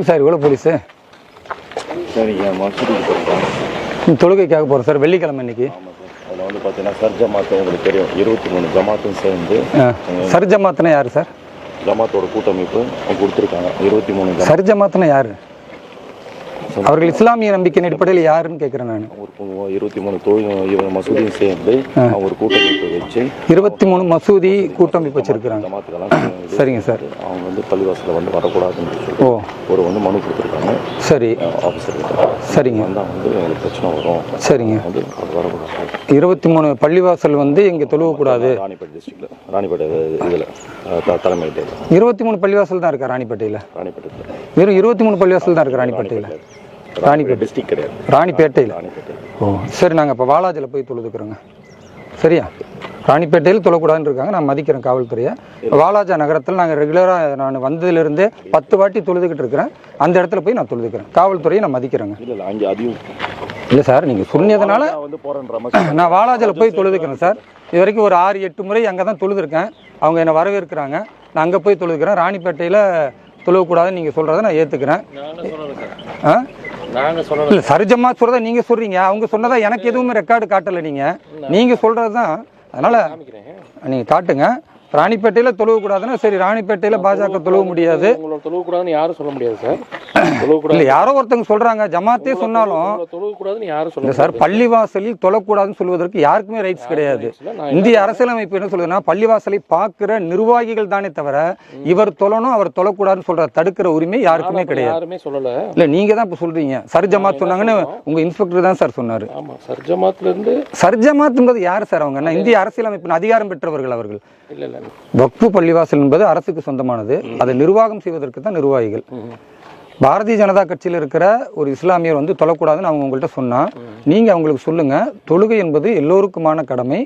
எதுக்கு சார்? இவ்வளோ போலீஸு? தொழுகைக்காக போகிறோம் சார். வெள்ளிக்கிழமை இன்னைக்கு. அதில் வந்து பார்த்தீங்கன்னா சர் ஜமாத்து உங்களுக்கு தெரியும். இருபத்தி மூணு ஜமாத்தும் சேர்ந்து சர்ஜமாத்துனா யார் சார்? ஜமாத்தோட கூட்டமைப்பு கொடுத்துருக்காங்க. இருபத்தி மூணு ஜமா சர்ஜமாத்துனா யார்? அவர்கள் இஸ்லாமிய நம்பிக்கையின் அடிப்படையில் யாருன்னு கேட்குறேன் நான். ஒரு இருபத்தி மூணு தொழில் மசூதியும் சேர்ந்து ஒரு கூட்டமைப்பு வச்சு இருபத்தி மூணு மசூதி கூட்டமைப்பு வச்சிருக்கிறாங்க. சரிங்க சார். அவங்க வந்து பள்ளிவாசலில் வந்து வரக்கூடாதுன்னு ஓ. ஒரு வந்து மனு கொடுத்துருக்காங்க. சரி. ஆஃபீஸர் சரிங்க. வந்தால் வந்து எங்களுக்கு பிரச்சனை வரும். சரிங்க. வந்து அது வரக்கூடாது. இருபத்தி மூணு பள்ளிவாசல் வந்து இங்கே தொழுவக்கூடாது. ராணிப்பேட்டை டிஸ்ட்ரிக்டில் ராணிப்பேட்டை இதில் தலைமையிட்ட இருபத்தி மூணு பள்ளிவாசல் தான் இருக்கா ராணிப்பேட்டையில். ராணிப்பேட்டை வெறும் இருபத்தி மூணு பள்ளிவாசல் தான் இருக்கா ராணிப்பேட்டையில். ராணிப்பேட்டை. டிஸ்ட்ரிக்ட் கிடையாது. ராணிப்பேட்டையில் ராணிப்பேட்டை. ஓ சரி நாங்கள் இப்போ வாலாஜில் போய் தொழுதுக்கிறோங்க. சரியா? ராணிப்பேட்டையில் தொழக்கூடாதுன்னு இருக்காங்க. நான் மதிக்கிறேன் காவல்துறையை. வாலாஜா நகரத்தில் நாங்கள் ரெகுலராக நான் வந்ததுலேருந்தே பத்து வாட்டி தொழுதுகிட்டு இருக்கிறேன். அந்த இடத்துல போய் நான் தொழுதுக்கிறேன். காவல்துறையை நான் மதிக்கிறேங்க. இல்லை அங்கே சார் நீங்கள் சொன்னதுனால நான் வாலாஜில் போய் தொழுதுக்கிறேன் சார். இது வரைக்கும் ஒரு ஆறு எட்டு முறை அங்கே தான் தொழுதுருக்கேன். அவங்க என்னை வரவேற்கிறாங்க. நான் அங்கே போய் தொழுதுக்கிறேன். ராணிப்பேட்டையில் தொழுவக்கூடாதுன்னு நீங்கள் சொல்கிறத நான் ஏற்றுக்கிறேன் ஆ? நாங்கள் இல்லை சரிஜமா சொல்கிறத நீங்கள் சொல்கிறீங்க அவங்க சொன்னதா எனக்கு எதுவுமே ரெக்கார்டு காட்டலை நீங்கள் நீங்கள் சொல்கிறது தான் அதனால் நீங்கள் காட்டுங்க. ராணிப்பேட்டையில் தொழுவக்கூடாதுன்னா சரி ராணிப்பேட்டையில் பாஜக தொழுவ முடியாது. தொழுவக்கூடாதுன்னு யாரும் சொல்ல முடியாது சார். தொழுவக்கூடாது. யாரோ ஒருத்தங்க சொல்கிறாங்க ஜமாத்தே சொன்னாலும் தொழுவக்கூடாதுன்னு யாரும் சொல்ல சார் பள்ளிவாசலில் தொழக்கூடாதுன்னு சொல்வதற்கு யாருக்குமே ரைட்ஸ் கிடையாது. இந்திய அரசியலமைப்பு என்ன சொல்லுதுன்னா பள்ளிவாசலை பார்க்குற நிர்வாகிகள் தானே தவிர இவர் தொழணும் அவர் தொழக்கூடாதுன்னு சொல்ற தடுக்கிற உரிமை யாருக்குமே கிடையாது. யாருமே சொல்லலை. இல்லை நீங்கள் தான் இப்போ சொல்கிறீங்க சர் ஜமாத் சொன்னாங்கன்னு உங்கள் இன்ஸ்பெக்டர் தான் சார் சொன்னார். ஆமாம் சர் ஜமாத்துங்கிறது யார் சார் அவங்க? என்ன இந்திய அரசியலமைப்பின் அதிகாரம் பெற்றவர்கள் அவர்கள். இல்லை இல்லை. வக்ஃபு பள்ளிவாசல் என்பது அரசுக்கு சொந்தமானது. அதை நிர்வாகம் செய்வதற்கு தான் நிர்வாகிகள். பாரதிய ஜனதா கட்சியில் இருக்கிற ஒரு இஸ்லாமியர் வந்து தொழக்கூடாதுன்னு அவங்க உங்கள்கிட்ட சொன்னா நீங்க அவங்களுக்கு சொல்லுங்க தொழுகை என்பது எல்லோருக்குமான கடமை.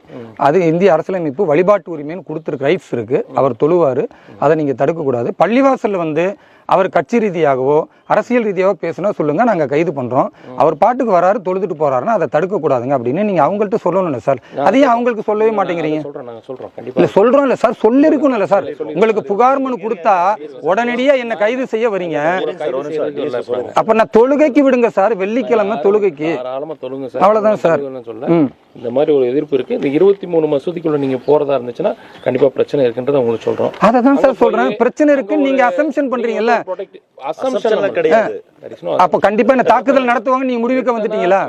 அது இந்திய அரசியலமைப்பு வழிபாட்டு உரிமைன்னு கொடுத்துருக்கு ரைட்ஸ் இருக்கு. அவர் தொழுவாரு. அதை நீங்க தடுக்கக்கூடாது. பள்ளிவாசல்ல வந்து அவர் கட்சி ரீதியாகவோ அரசியல் ரீதியாகவோ பேசுனா சொல்லுங்க நாங்க கைது பண்றோம். அவர் பாட்டுக்கு வராரு தொழுதுட்டு போறாருன்னா அதை தடுக்க கூடாதுங்க அப்படின்னு நீங்க அவங்கள்ட்ட சொல்லணும்ல சார். அதையும் அவங்களுக்கு சொல்லவே மாட்டேங்கிறீங்க. நாங்கள் சொல்கிறோம் இல்ல இல்ல சார் சொல்லிருக்கணும் இல்ல சார் உங்களுக்கு புகார் மனு கொடுத்தா உடனடியா என்ன கைது செய்ய வரீங்க? அப்ப நான் தொழுகைக்கு விடுங்க சார் வெள்ளிக்கிழமை தொழுகைக்கு. தொழுங்க சார். ம். இந்த மாதிரி ஒரு எதிர்ப்பு இருக்கு. இந்த இருபத்தி மூணு மசூதிக்குள்ள நீங்க போறதா இருந்துச்சுன்னா கண்டிப்பா பிரச்சனை இருக்குன்றத உங்களுக்கு சொல்றோம். அதை தான் சார் சொல்றேன். பிரச்சனை இருக்குன்னு நீங்க அசம்ஷன் பண்றீங்கல்ல? அசம்ஷன் கிடையாது. அப்ப கண்டிப்பா என்ன தாக்குதல் நடத்துவாங்க நீங்க முடிவுக்கு வந்துட்டீங்களா?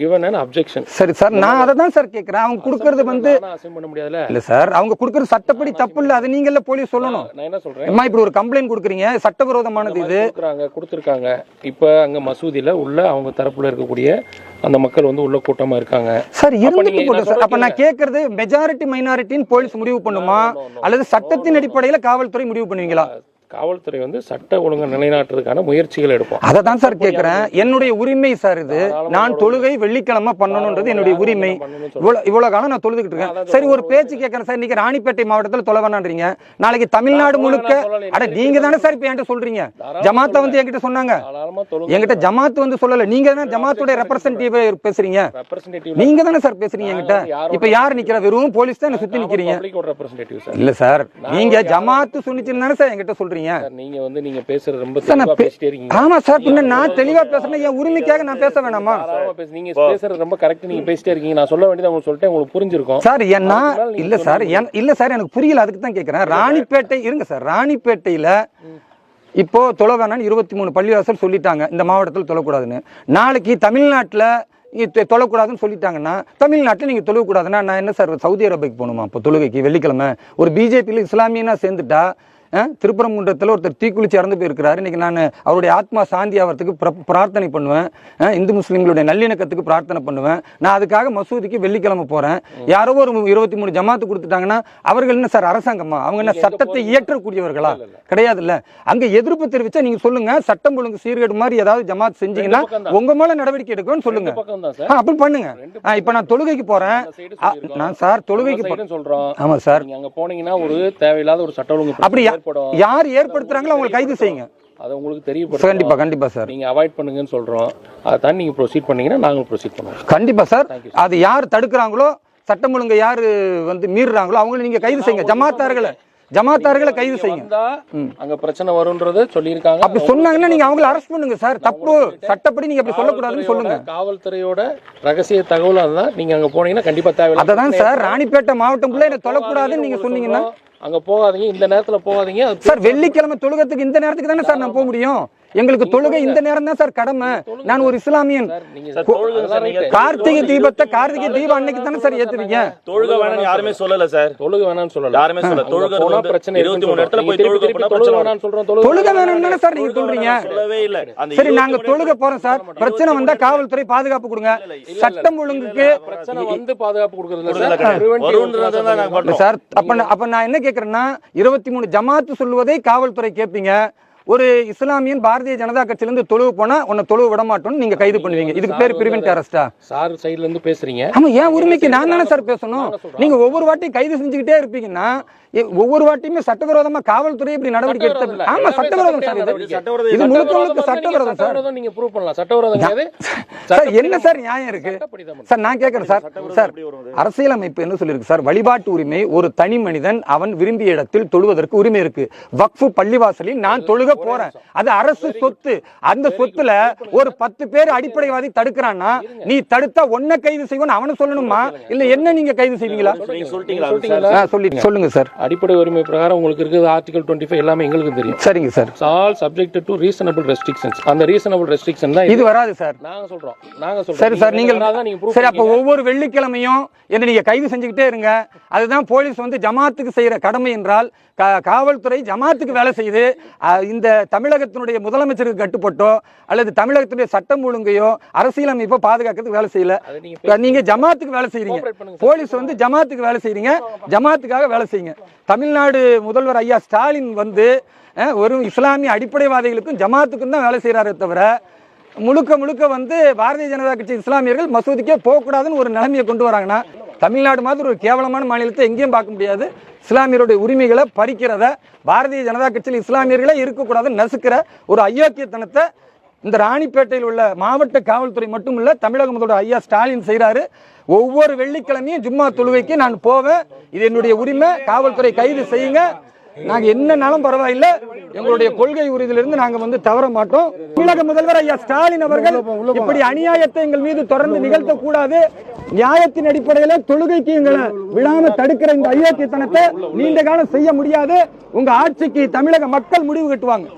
கிவன் அண்ட் அப்ஜெக்ஷன் சரி சார் நான் அதை தான் சார் கேக்குறேன். அவங்க கொடுக்கறது வந்து பண்ண முடியாதுல இல்ல சார் அவங்க கொடுக்கறது சட்டப்படி தப்பு இல்ல. அது நீங்கல்ல போலீஸ் சொல்லணும். நான் என்ன சொல்றேன்? அம்மா இப்படி ஒரு கம்ப்ளைண்ட் கொடுக்குறீங்க. சட்டவிரோதமானது இது. கொடுக்குறாங்க கொடுத்துருக்காங்க. இப்போ அங்க மசூதியில உள்ள அவங்க தரப்புல இருக்கக்கூடிய அந்த மக்கள் வந்து உள்ள கூட்டமா இருக்காங்க. சார் இருந்துட்டு சார் அப்ப நான் கேக்குறது மெஜாரிட்டி மைனாரிட்டின்னு போலீஸ் முடிவு பண்ணுமா? அல்லது சட்டத்தின் அடிப்படையில காவல்துறை முடிவு பண்ணுவீங்களா? காவல்துறை வந்து சட்ட ஒழுங்கை நிலைநாட்டுறதுக்கான முயற்சிகள் எடுப்போம். அதை தான் சார் கேட்குறேன் என்னுடைய உரிமை சார் இது. நான் தொழுகை வெள்ளிக்கிழமை பண்ணணுன்றது என்னுடைய உரிமை. இவ்வளோ இவ்வளோ காலம் நான் தொழுதுகிட்டு இருக்கேன். சரி ஒரு பேச்சு கேட்குறேன் சார். இன்னைக்கு ராணிப்பேட்டை மாவட்டத்தில் தொலை வேணான்றீங்க. நாளைக்கு தமிழ்நாடு முழுக்க அட நீங்க தானே சார் இப்போ என்கிட்ட சொல்றீங்க. ஜமாத்தை வந்து என்கிட்ட சொன்னாங்க. என்கிட்ட ஜமாத் வந்து சொல்லல. நீங்க தானே ஜமாத்துடைய ரெப்ரசன்டேட்டிவ் பேசுறீங்க. நீங்க தானே சார் பேசுறீங்க என்கிட்ட. இப்போ யார் நிக்கிற? வெறும் போலீஸ் தான் ரெப்ரஸன்டேட்டிவ் சார். இல்ல சார். நீங்க ஜமாத்து சுனிச்சுன்னு தானே சார் என்கிட்ட சொல்றீங்க. சார் நீங்க வந்து நீங்க பேசுறது ரொம்ப தெளிவா பேசிட்டே இருக்கீங்க. ஆமா சார் பின்ன நான் தெளிவா பேசுறேன். என் உரிமைக்காக நான் பேச வேணாமா? நீங்க பேசுறது ரொம்ப கரெக்ட் நீங்க பேசிட்டே இருக்கீங்க. நான் சொல்ல வேண்டியது உங்களுக்கு சொல்லிட்டேன். உங்களுக்கு புரிஞ்சிருக்கும். சார் என்ன இல்ல சார் இல்ல சார் எனக்கு புரியல. அதுக்கு தான் கேக்குறேன். ராணிப்பேட்டை இருங்க சார். ராணிப்பேட்டையில இப்போ தொலை வேணாம்னு இருபத்தி மூணு பள்ளிவாசல் சொல்லிட்டாங்க. இந்த மாவட்டத்தில் தொழக்கூடாதுன்னு. நாளைக்கு தமிழ்நாட்டில் தொழக்கூடாதுன்னு சொல்லிட்டாங்கன்னா தமிழ்நாட்டில் நீங்கள் தொழக்கூடாதுன்னா நான் என்ன சார் சவுதி அரேபியாக்கு போகணுமா? இப்போ தொழுகைக்கு வெள்ளிக்கிழமை. ஒரு பிஜேபியில் இஸ்லாமியனா சேர்ந்துட்டா திருப்பரங்குன்றத்தில் ஒருத்தர் தீக்குளிச்சு இறந்து போயிருக்கிறாரு. இன்னைக்கு நான் அவருடைய ஆத்மா சாந்தி ஆகிறதுக்கு பிர- பிரார்த்தனை பண்ணுவேன். இந்து முஸ்லீம்களுடைய நல்லிணக்கத்துக்கு பிரார்த்தனை பண்ணுவேன். நான் அதுக்காக மசூதிக்கு வெள்ளிக்கிழமை போறேன். யாரோ ஒரு இருபத்தி மூணு ஜமாத்து கொடுத்துட்டாங்கன்னா அவர்கள் என்ன சார் அரசாங்கமா? அவங்க என்ன சட்டத்தை இயற்றக்கூடியவர்களா? கிடையாது இல்ல அங்க எதிர்ப்பு தெரிவிச்சா நீங்க சொல்லுங்க. சட்டம் ஒழுங்கு சீர்கேடு மாதிரி ஏதாவது ஜமாத் செஞ்சீங்கன்னா பக்கம் தான். உங்க மேல நடவடிக்கை எடுக்கணும்னு சொல்லுங்க. அப்படி பண்ணுங்க. இப்ப நான் தொழுகைக்கு சொல்லியிருக்கோம். நான் சார் தொழுகைக்கு போ- சைடுன்னு சொல்றோம். ஆமா சார். அங்க போனீங்கன்னா ஒரு தேவையில்லாத ஒரு சட்ட ஒழுங்கு அப்படி பிரச்சனை யா- ஏற்படும். யார் ஏற்படுத்துறாங்களோ அவங்களை கைது செய்யுங்க. அதை உங்களுக்கு தெரியப்படுத்தும். கண்டிப்பா கண்டிப்பா சார் நீங்க அவாய்ட் பண்ணுங்கன்னு சொல்றோம். அதை தான் நீங்க ப்ரொசீட் பண்ணீங்கன்னா நாங்களும் ப்ரொசீட் பண்ணுவோம். கண்டிப்பா சார் அது யார் தடுக்கிறாங்களோ சட்டம் ஒழுங்கை யாரு வந்து மீறுறாங்களோ அவங்களை நீங்க கைது செய்யுங்க. ஜமாத்தார்களை ஜமாத்தார்களை கைது செய்யுங்க. வந்தா அங்க பிரச்சனை வரும்ன்றத சொல்லியிருக்காங்க. அப்படி சொன்னாங்கன்னா நீங்க அவங்கள அரெஸ்ட் பண்ணுங்க சார். தப்பு சட்டப்படி நீங்க அப்படி சொல்லக்கூடாதுன்னு சொல்லுங்க. காவல்துறையோட ரகசிய தகவல் அதுதான். நீங்க அங்க போனீங்கன்னா கண்டிப்பா தேவையில்லை. அததான் சார். ராணிப்பேட்டை மாவட்டம் ஃபுல்லா என்ன தொழக்கூடாதுன்னு நீங்க சொன்னீங்கன்னா. அங்க போகாதீங்க. இந்த நேரத்துல போகாதீங்க. சார் வெள்ளிக்கிழமை தொழுகத்துக்கு இந்த நேரத்துக்கு தானே சார் நான் போக முடியும்? எங்களுக்கு தொழுகை இந்த நேரம் தான் சார் கடமை. நான் ஒரு இஸ்லாமியன். கார்த்திகை தீபத்தை கார்த்திகை தீபம் அன்னைக்கு தானே சார் ஏத்துவீங்க? தொழுக வேணாம்னு யாருமே சொல்லல சார். தொழுகை வேணாம்னு சொல்லல. யாருமே சொல்லல. தொழுகை போனா பிரச்சனை இருபத்தி இருக்குன்னு மூணு இடத்துல சொல்றோம். போய் தொழுகை திருப்பி பிரச்சனை. வேணாம்னு சொல்றோம் தொழுகை வேணாம்னு தானே சார் நீங்க சொல்றீங்க? சொல்லவே இல்ல. சரி நாங்க தொழுகை போறோம் சார். பிரச்சனை வந்தா காவல்துறை பாதுகாப்பு கொடுங்க. சட்டம் ஒழுங்குக்கு பிரச்சனை வந்து பாதுகாப்பு கொடுக்கறது சார். அப்ப நான்- அப்ப நான் என்ன கேக்குறேன்னா இருபத்தி மூணு ஜமாத்து சொல்லுவதை காவல்துறை கேட்பீங்க ஒரு இஸ்லாமியன் பாரதிய ஜனதா கட்சியில இருந்து தொழுவு போனா உன்னை தொழுவு விட மாட்டோம்னு நீங்க கைது பண்ணுவீங்க. இதுக்கு பேர் பிரிவென்ட் அரெஸ்டா சார் சைடுல இருந்து பேசுறீங்க. ஆமா ஏன் உரிமைக்கு நான் தானே சார் பேசணும்? நீங்க ஒவ்வொரு வாட்டியும் கைது செஞ்சுக்கிட்டே இருப்பீங்கன்னா ஒவ்வொரு வாட்டியுமே சட்டவிரோதமா காவல்துறை இப்படி நடவடிக்கை எடுத்து இல்ல. ஆமா எல்லாமே சட்டவிரோதம் சார் இது. முழுக்க முழுக்க சட்டவிரோதம் சார். சட்டவிரோதம் நீங்க ப்ரூவ் பண்ணலாம். சட்டவிரோதம் சார் என்ன சார் நியாயம் இருக்கு? சார் நான் கேட்கறேன் சார். சார் அரசியலமைப்பு என்ன சொல்லியிருக்கு சார்? வழிபாட்டு உரிமை ஒரு தனி மனிதன் அவன் விரும்பிய இடத்தில் தொழுவதற்கு உரிமை இருக்கு. வக்ஃபு பள்ளிவாசலில் நான் தொழுக போறேன். அது அரசு சொத்து. அந்த சொத்துல ஒரு பத்து பேர் அடிப்படைவாதி தடுக்கிறான்னா நீ தடுத்தா ஒன்ன கைது செய்வோம் அவனை சொல்லணுமா? இல்ல என்ன நீங்க கைது செய்வீங்களா? நீங்க சொல்லிட்டீங்களா? அது சொல்லிட்டீங்களா? ஆ, சொல்லி சொல்லுங்க சார். அடிப்படை உரிமை பிரகாரம் உங்களுக்கு இருக்குது. ஆர்டிகல் டுவெண்ட்டி ஃபைவ் எல்லாமே எங்களுக்கு தெரியும். சரிங்க sir. All subject to reasonable restrictions அந்த ரீசனபிள் ரெஸ்ட்ரிக்ஷன் தான் இது வராது சார். நாங்க சொல்றோம். நாங்க சொல்றோம். சரி சார் நீங்கள் சரி அப்ப. ஒவ்வொரு வெள்ளிக்கிழமையும் என்ன நீங்க கைது செஞ்சுக்கிட்டே இருங்க. அதுதான் போலீஸ் வந்து ஜமாத்துக்கு செய்யற கடமை என்றால் காவல்துறை ஜமாத்துக்கு வேலை செய்யுது அஹ், இந்த தமிழகத்தினுடைய முதலமைச்சருக்கு கட்டுப்பட்டோ அல்லது தமிழகத்தினுடைய சட்டம் ஒழுங்கையோ அரசியலமைப்போ பாதுகாக்கிறதுக்கு வேலை செய்யல. நீங்க ஜமாத்துக்கு வேலை பண்ணுங்க போலீஸ் வந்து ஜமாத்துக்கு வேலை செய்றீங்க. ஜமாத்துக்காக வேலை செய்யுங்க. தமிழ்நாடு முதல்வர் ஐயா ஸ்டாலின் வந்து ஒரு இஸ்லாமிய அடிப்படைவாதிகளுக்கும் ஜமாத்துக்கும் தான் வேலை செய்யறாரே தவிர முழுக்க முழுக்க வந்து பாரதிய ஜனதா கட்சி இஸ்லாமியர்கள் மசூதிக்கே போகக்கூடாதுன்னு ஒரு நிலைமையை கொண்டு வராங்கன்னா தமிழ்நாடு மாதிரி ஒரு கேவலமான மாநிலத்தை எங்கேயும் பார்க்க முடியாது. இஸ்லாமியருடைய உரிமைகளை பறிக்கிறத பாரதிய ஜனதா கட்சியில் இஸ்லாமியர்களே இருக்கக்கூடாதுன்னு நசுக்கிற ஒரு அயோக்கியத்தனத்தை இந்த ராணிப்பேட்டையில் உள்ள மாவட்ட காவல்துறை மட்டும் இல்லை தமிழக முதல்வர் ஐயா ஸ்டாலின் செய்கிறாரு ஒவ்வொரு வெள்ளிக்கிழமையும் ஜும்மா தொழுவைக்கு நான் போவேன். இது என்னுடைய உரிமை. காவல்துறை கைது செய்யுங்க. நாங்க என்னன்னாலும் பரவாயில்ல. எங்களுடைய கொள்கை உறுதியிலிருந்து நாங்க வந்து தவற மாட்டோம். தமிழக முதல்வர் ஐயா ஸ்டாலின் அவர்கள் இப்படி அநியாயத்தை எங்கள் மீது தொடர்ந்து நிகழ்த்த கூடாது நியாயத்தின் அடிப்படையில தொழுகைக்கு எங்களை விழாம தடுக்கிற இந்த அயோக்கியத்தனத்தை நீண்ட காலம் செய்ய முடியாது. உங்க ஆட்சிக்கு தமிழக மக்கள் முடிவு கட்டுவாங்க.